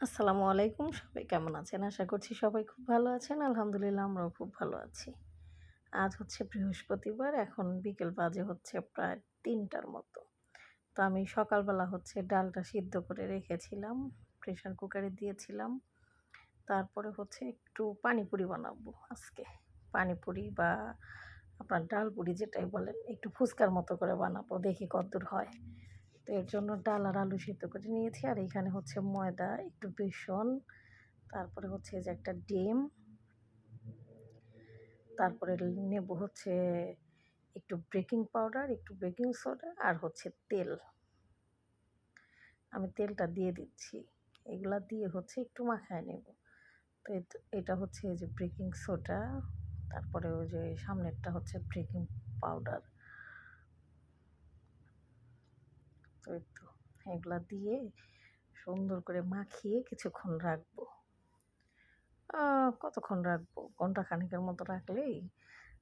আসসালামু আলাইকুম সবাই, কেমন আছেন? আশা করছি সবাই খুব ভালো আছেন। আলহামদুলিল্লাহ আমরাও খুব ভালো আছি। আজ হচ্ছে বৃহস্পতিবার, এখন বিকেল বাজে হচ্ছে প্রায় তিনটার মতো। তো আমি সকালবেলা হচ্ছে ডালটা সিদ্ধ করে রেখেছিলাম প্রেশার কুকারে দিয়েছিলাম। তারপরে হচ্ছে একটু পানিপুরি বানাবো আজকে। পানিপুরি বা আপনার ডাল পুরি যেটাই বলেন, একটু ফুচকার মতো করে বানাবো, দেখি কতদূর হয়। তো এর জন্য ডাল আর আলু সিদ্ধ করে নিয়েছি। আর এখানে হচ্ছে ময়দা, একটু বেসন, তারপরে হচ্ছে যে একটা ডিম, তারপরে নেব হচ্ছে একটু বেকিং পাউডার, একটু বেকিং সোডা আর হচ্ছে তেল। আমি তেলটা দিয়ে দিচ্ছি। এগুলা দিয়ে হচ্ছে একটু মাখায় নেব। তো এটা হচ্ছে যে বেকিং সোডা, তারপরে ওই যে সামনেরটা হচ্ছে বেকিং পাউডার। তো একটু এগুলা দিয়ে সুন্দর করে মাখিয়ে কিছুক্ষণ রাখব। কতক্ষণ রাখব? ঘণ্টা খানিকের মতো রাখলেই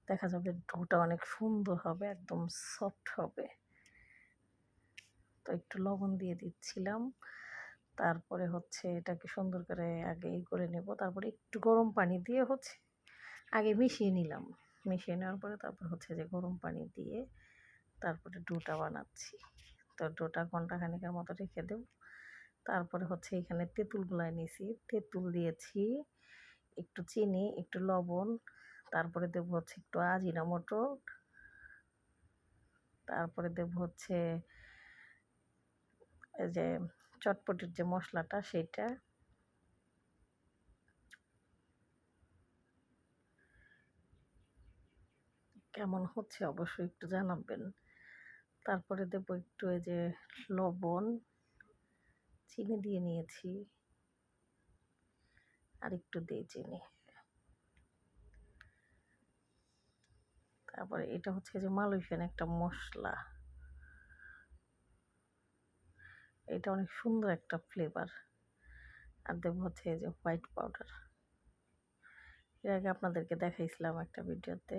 দেখা যাবে ডোটা অনেক সুন্দর হবে, একদম সফট হবে। তো একটু লবণ দিয়ে দিচ্ছিলাম। তারপরে হচ্ছে এটাকে সুন্দর করে আগে করে নেব। তারপরে একটু গরম পানি দিয়ে হচ্ছে আগে মিশিয়ে নিলাম। মিশিয়ে নেওয়ার পরে তারপর হচ্ছে যে গরম পানি দিয়ে তারপরে ডোটা বানাচ্ছি। তো ডোটা ঘণ্টা খানিকের মতো রেখে দেব। তারপরে হচ্ছে এখানে তেঁতুল গুলাই নিয়েছি তেঁতুল দিয়েছি, একটু চিনি, একটু লবণ, তারপরে দেব হচ্ছে একটু আজিনা মটর, তারপরে দেব হচ্ছে এই যে চটপটির যে মশলাটা সেইটা কেমন হচ্ছে অবশ্যই একটু জানাবেন। তারপরে দেবো একটু এই যে লবণ, চিনি দিয়ে নিয়েছি আর একটু দিয়ে চিনি। তারপরে এটা হচ্ছে যে মালয়েশিয়ান একটা মশলা। এটা অনেক সুন্দর একটা ফ্লেভার আর দেবো হচ্ছে এই যে হোয়াইট পাউডার এর আগে আপনাদেরকে দেখাইছিলাম একটা ভিডিওতে।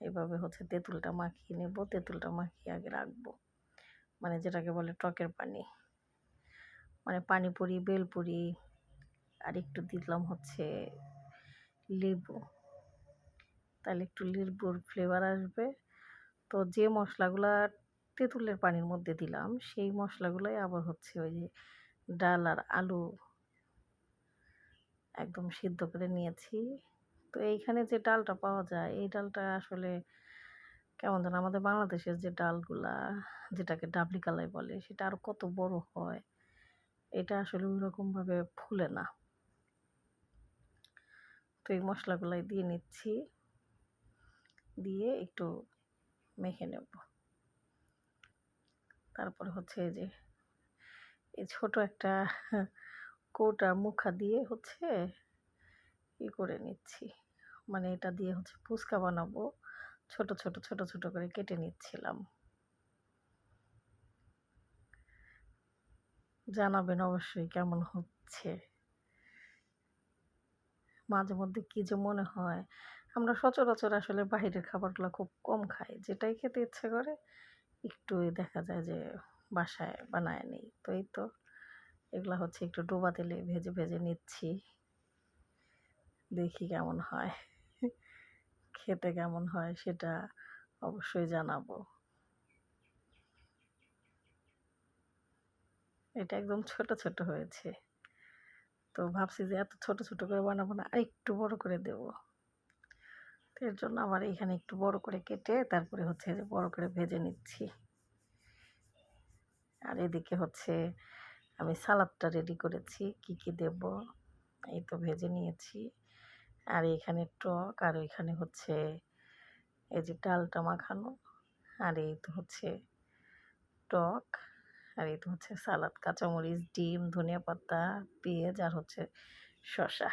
এভাবে হচ্ছে তেঁতুলটা মাখিয়ে নেব, তেঁতুলটা মাখিয়ে আগে রাখব। মানে যেটাকে বলে টকের পানি। মানে পানিপুরি বেলপুরি আর একটু দিলাম হচ্ছে লেবু। তাহলে একটু লেবুর ফ্লেভার আসবে। তো যে মশলাগুলা তেঁতুলের পানির মধ্যে দিলাম, সেই মশলাগুলোই আবার হচ্ছে ওই যে ডাল আর আলু একদম সিদ্ধ করে নিয়েছি। তো এইখানে যে ডালটা পাওয়া যায়, এই ডালটা আসলে কেমন যেন আমাদের বাংলাদেশের যে ডালগুলা, যেটাকে ডাবলি কালাই বলে, সেটা আরও কত বড় হয়, এটা আসলে ওইরকমভাবে ফুলে না। তো এই মশলাগুলাই দিয়ে নিচ্ছি, দিয়ে একটু মেখে নেব। তারপরে হচ্ছে এই যে, এই ছোট একটা কোটা মুখা দিয়ে হচ্ছে ই করে নিচ্ছি। মানে এটা দিয়ে হচ্ছে ফুচকা বানাবো। ছোট ছোট ছোট ছোট করে কেটে নিচ্ছিলাম। জানাবেন অবশ্যই কেমন হচ্ছে। মাঝে মধ্যে কী যে মনে হয়, আমরা সচরাচর আসলে বাহিরের খাবারগুলো খুব কম খাই। যেটাই খেতে ইচ্ছে করে একটু দেখা যায় যে বাসায় বানায় নেই। তো এই তো, এগুলা হচ্ছে একটু ডোবা তেলে ভেজে ভেজে নিচ্ছি। দেখি কেমন হয়। খেতে কেমন হয় সেটা অবশ্যই জানাব। এটা একদম ছোট ছোট হয়েছে। তো ভাবছি যে এত ছোট ছোট করে বানাবো না, আর একটু বড় করে দেব। এর জন্য আবার এখানে একটু বড় করে কেটে তারপরে হচ্ছে যে বড় করে ভেজে নিচ্ছি। আর এদিকে হচ্ছে আমি সালাদটা রেডি করেছি, কি কি দেব, এই তো ভেজে নিয়েছি। আর এখানে টক, আর এখানে হচ্ছে এই যে ডালটা মাখানো, আর এই তো হচ্ছে টক, আর এই তো হচ্ছে সালাদ, কাঁচামরিচ, ডিম, ধনিয়া পাতা, পেঁয়াজ, আর হচ্ছে শসা।